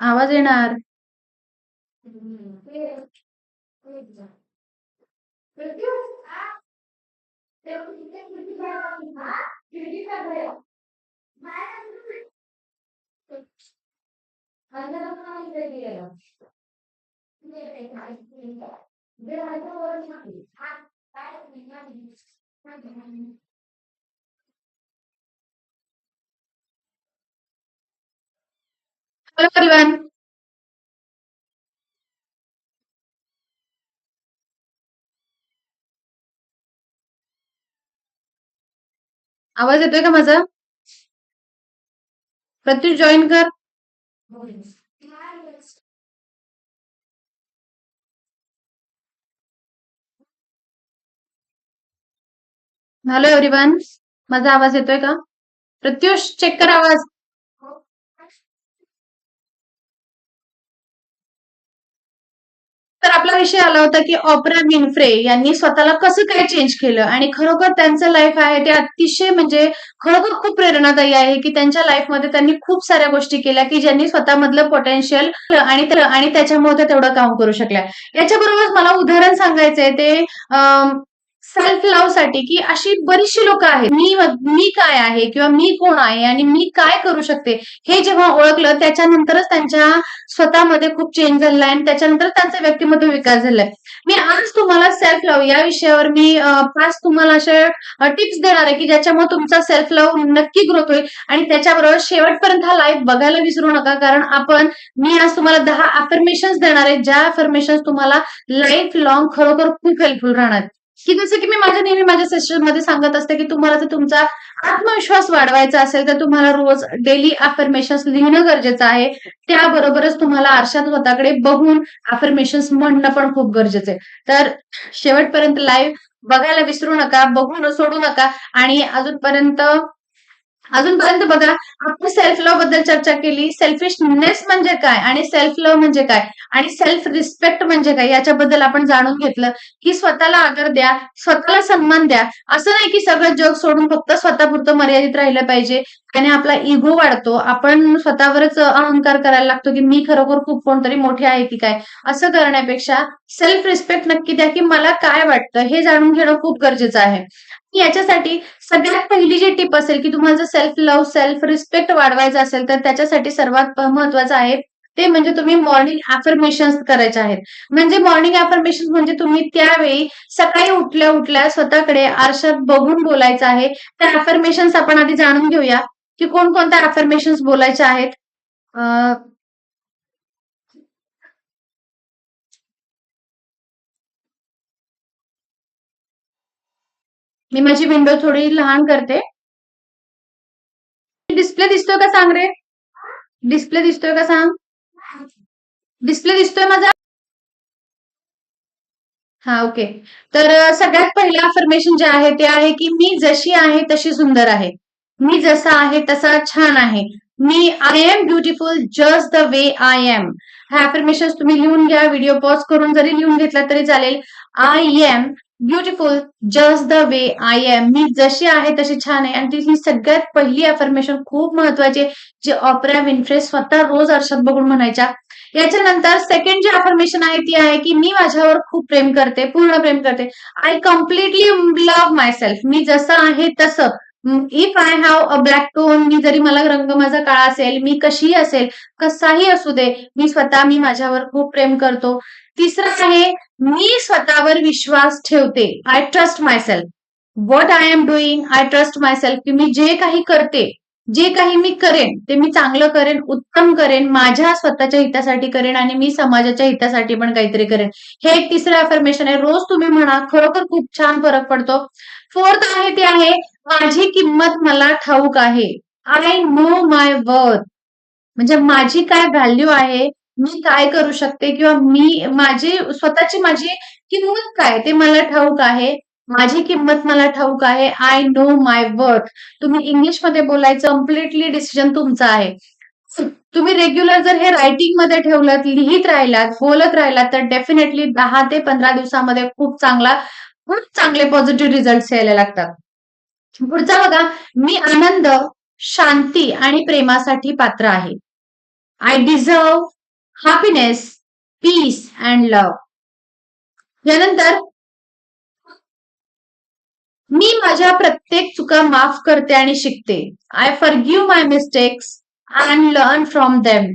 आवाज येणार. Hello everyone. आवाज येतोय का माझा? प्रत्युष जॉईन कर. Hello everyone. माझा आवाज येतोय का? प्रत्युष चेक कर आवाज. आपला विषय आला होता की ऑपरा विन्फ्रे यांनी स्वतःला कसं काय चेंज केलं? आणि खरोखर त्यांचं लाईफ आहे ते अतिशय म्हणजे खरोखर खूप प्रेरणादायी आहे की त्यांच्या लाईफमध्ये त्यांनी खूप साऱ्या गोष्टी केल्या की ज्यांनी स्वतःमधलं पोटेन्शियल आणि आणि त्याच्यामुळे त्या तेवढं काम करू शकल्या. याच्याबरोबर मला उदाहरण सांगायचंय ते सेल्फ लव्हसाठी की अशी बरीचशी लोक आहेत. मी मी काय आहे किंवा मी कोण आहे आणि मी काय करू शकते हे जेव्हा ओळखलं त्याच्यानंतरच त्यांच्या स्वतःमध्ये खूप चेंज झालेला आहे आणि त्याच्यानंतर त्यांचा व्यक्तिमत्व विकास झालाय मी आज तुम्हाला सेल्फ लव्ह या विषयावर मी अं, पाच तुम्हाला अशा टिप्स देणार आहे की ज्याच्यामुळे तुमचा सेल्फ लव्ह नक्की ग्रोथ होईल आणि त्याच्याबरोबर शेवटपर्यंत हा लाईफ बघायला विसरू नका. कारण आपण मी आज तुम्हाला दहा अफर्मेशन्स देणार आहे. ज्या अफर्मेशन्स तुम्हाला लाईफ लॉंग खरोखर खूप हेल्पफुल राहणार की जसं की मी माझ्या नेहमी माझ्या सेशनमध्ये सांगत असते की तुम्हाला जर तुमचा आत्मविश्वास वाढवायचा असेल तर तुम्हाला रोज डेली अफर्मेशन्स लिहिणं गरजेचं आहे. त्याबरोबरच तुम्हाला आरशात स्वतःकडे बघून अफर्मेशन्स म्हणणं पण खूप गरजेचं आहे. तर शेवटपर्यंत लाईव्ह बघायला विसरू नका बघून सोडू नका आणि अजूनपर्यंत अजूनपर्यंत बघा आपण सेल्फ लव्हबद्दल चर्चा केली. सेल्फिशनेस म्हणजे काय आणि सेल्फ लव्ह म्हणजे काय आणि सेल्फ रिस्पेक्ट म्हणजे काय याच्याबद्दल आपण जाणून घेतलं. की स्वतःला आदर द्या स्वतःला सन्मान द्या. असं नाही की सगळं जग सोडून फक्त स्वतःपुरतं मर्यादित राहिलं पाहिजे. आणि आपला इगो वाढतो. आपण स्वतःवरच अहंकार करायला लागतो की मी खरोखर खूप कोणतरी मोठे आहे की काय? असं करण्यापेक्षा सेल्फ रिस्पेक्ट नक्की द्या की मला काय वाटतं हे जाणून घेणं खूप गरजेचं आहे. याच्यासाठी सगळ्यात पहिली जी टिप असेल की तुम्हाला जर सेल्फ लव्ह सेल्फ रिस्पेक्ट वाढवायचा असेल तर त्याच्यासाठी सर्वात महत्वाचं आहे ते म्हणजे तुम्ही मॉर्निंग अफर्मेशन करायचे आहेत. म्हणजे मॉर्निंग अफर्मेशन म्हणजे तुम्ही त्यावेळी सकाळी उठल्या उठल्या स्वतःकडे आरशात बघून बोलायचं आहे. त्या अफर्मेशन्स आपण आधी जाणून घेऊया. की कोणकोणत्या अफर्मेशन बोलायच्या आहेत? मी माझी विंडो थोडी लहान करते. डिस्प्ले दिसतोय का सांग रे? डिस्प्ले दिसतोय का सांग? डिस्प्ले दिसतोय माझा? हा ओके तर सगळ्यात पहिलं अफर्मेशन जे आहे ते आहे की मी जशी आहे तशी सुंदर आहे. मी जसा आहे तसा छान आहे. मी I am beautiful just the way I am हा अफर्मेशन तुम्ही लिहून घ्या व्हिडिओ पॉज करून जरी लिहून घेतला तरी चालेल. I am beautiful just the way I am मी जशी आहे तशी छान आहे. आणि ही सगळ्यात पहिली अफर्मेशन खूप महत्वाची आहे, जी ऑपरा विन्फ्रे स्वतः रोज अर्षात बघून म्हणायच्या याच्यानंतर सेकंड जी अफर्मेशन आहे ती आहे की मी माझ्यावर खूप प्रेम करते पूर्ण प्रेम करते. I completely love my self मी जसं आहे तसं. If I have a black tone मी जरी मला रंग माझा काळा असेल मी कशीही असेल कसाही असू दे मी स्वतः मी माझ्यावर खूप प्रेम करतो. तिसरं आहे मी स्वतःवर विश्वास ठेवते. I trust my self what I am doing I trust my self की मी जे काही करते जे काही मी करेन ते मी चांगलं करेन उत्तम करेन माझ्या स्वतःच्या हितासाठी करेन आणि मी समाजाच्या हितासाठी पण काहीतरी करेन. हे एक तिसरं अफर्मेशन आहे. रोज तुम्ही म्हणा खरोखर खूप छान फरक पडतो. फोर्थ आहे ते आहे माझी किंमत मला ठाऊक आहे. आय नो माय वर्थ म्हणजे माझी काय व्हॅल्यू आहे मी काय करू शकते किंवा मी माझी स्वतःची माझी किंमत काय ते मला ठाऊक आहे. माझी किंमत मला ठाऊक आहे. आय नो माय वर्थ तुम्ही इंग्लिशमध्ये बोलायचं कम्प्लिटली डिसिजन तुमचा आहे. तुम्ही रेग्युलर जर हे रायटिंगमध्ये ठेवलं लिहित राहिलात बोलत राहिलात तर डेफिनेटली दहा ते पंधरा दिवसामध्ये खूप चांगला खूप चांगले पॉझिटिव्ह रिझल्ट यायला लागतात. पुढचा बघा मी आनंद शांती आणि प्रेमासाठी पात्र आहे. I deserve happiness peace and love यानंतर मी माझ्या प्रत्येक चुका माफ करते आणि शिकते. I forgive my mistakes and learn from them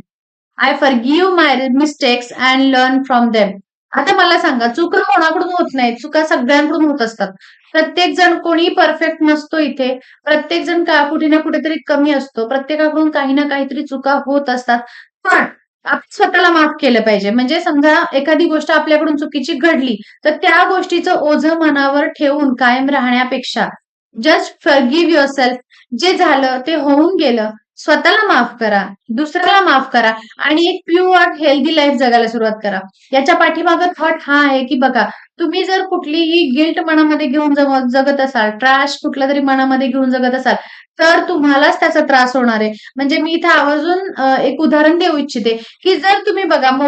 I forgive my mistakes and learn from them आता मला सांगा चुका कोणाकडून होत नाही चुका सगळ्यांकडून होत असतात. प्रत्येक जण कोणी परफेक्ट नसतो इथे. प्रत्येक जण का कुठे ना कुठेतरी कमी असतो. प्रत्येकाकडून काही ना काहीतरी चुका होत असतात. पण आपण स्वतःला माफ केलं पाहिजे. म्हणजे समजा एखादी गोष्ट आपल्याकडून चुकीची घडली तर त्या गोष्टीचं ओझं मनावर ठेवून कायम राहण्यापेक्षा जस्ट फॉरगिव्ह युअर सेल्फ जे झालं ते होऊन गेलं. स्वतःला माफ करा दुसऱ्याला माफ करा आणि एक प्युअर हेल्दी लाईफ जगायला सुरुवात करा. याच्या पाठीमागं थॉट हा आहे की बघा तुम्ही जर कुठलीही गिल्ट मनामध्ये घेऊन जगत असाल ट्रॅश कुठला तरी मनामध्ये घेऊन जगत असाल तर तुम्हालाच त्याचा त्रास होणार आहे. म्हणजे मी इथे आवर्जून एक उदाहरण देऊ इच्छिते की जर तुम्ही बघा